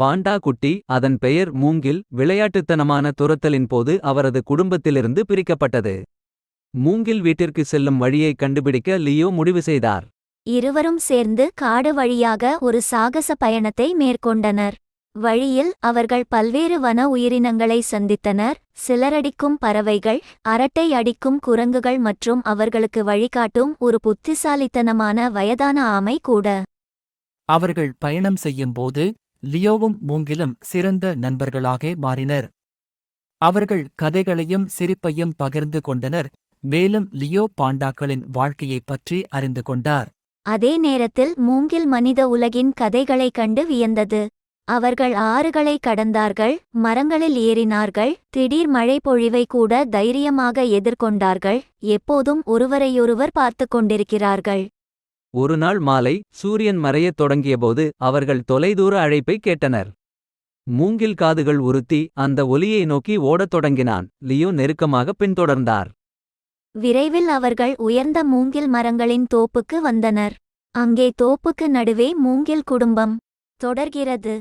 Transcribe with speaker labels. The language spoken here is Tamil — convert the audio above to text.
Speaker 1: பாண்டா குட்டி அதன் பெயர் மூங்கில் விளையாட்டுத்தனமான துரத்தலின் போது அவரது குடும்பத்திலிருந்து பிரிக்கப்பட்டது. மூங்கில் வீட்டிற்கு செல்லும் வழியை கண்டுபிடிக்க லியோ முடிவு செய்தார்.
Speaker 2: இருவரும் சேர்ந்து காடு வழியாக ஒரு சாகச பயணத்தை மேற்கொண்டனர். வழியில் அவர்கள் பல்வேறு வன உயிரினங்களை சந்தித்தனர். சிலரடிக்கும் பறவைகள் அரட்டை அடிக்கும் குரங்குகள் மற்றும் அவர்களுக்கு வழிகாட்டும் ஒரு புத்திசாலித்தனமான வயதான ஆமை கூட.
Speaker 3: அவர்கள் பயணம் செய்யும்போது லியோவும் மூங்கிலும் சிறந்த நண்பர்களாக மாறினர். அவர்கள் கதைகளையும் சிரிப்பையும் பகிர்ந்து கொண்டனர். மேலும் லியோ பாண்டாக்களின் வாழ்க்கையைப் பற்றி அறிந்து கொண்டார்.
Speaker 2: அதே நேரத்தில் மூங்கில் மனித உலகின் கதைகளைக் கண்டு வியந்தது. அவர்கள் ஆறுகளை கடந்தார்கள் மரங்களில் ஏறினார்கள் திடீர் மழை பொழிவை கூட தைரியமாக எதிர்கொண்டார்கள் எப்போதும் ஒருவரையொருவர் பார்த்துக் கொண்டிருக்கிறார்கள்.
Speaker 1: ஒருநாள் மாலை சூரியன் மறையத் தொடங்கியபோது அவர்கள் தொலைதூர அழைப்பை கேட்டனர். மூங்கில் காதுகள் உறுத்தி அந்த ஒலியை நோக்கி ஓடத் தொடங்கினான். லியோ நெருக்கமாக பின்தொடர்ந்தார்.
Speaker 2: விரைவில் அவர்கள் உயர்ந்த மூங்கில் மரங்களின் தோப்புக்கு வந்தனர். அங்கே தோப்புக்கு நடுவே மூங்கில் குடும்பம் தொடர்கிறது.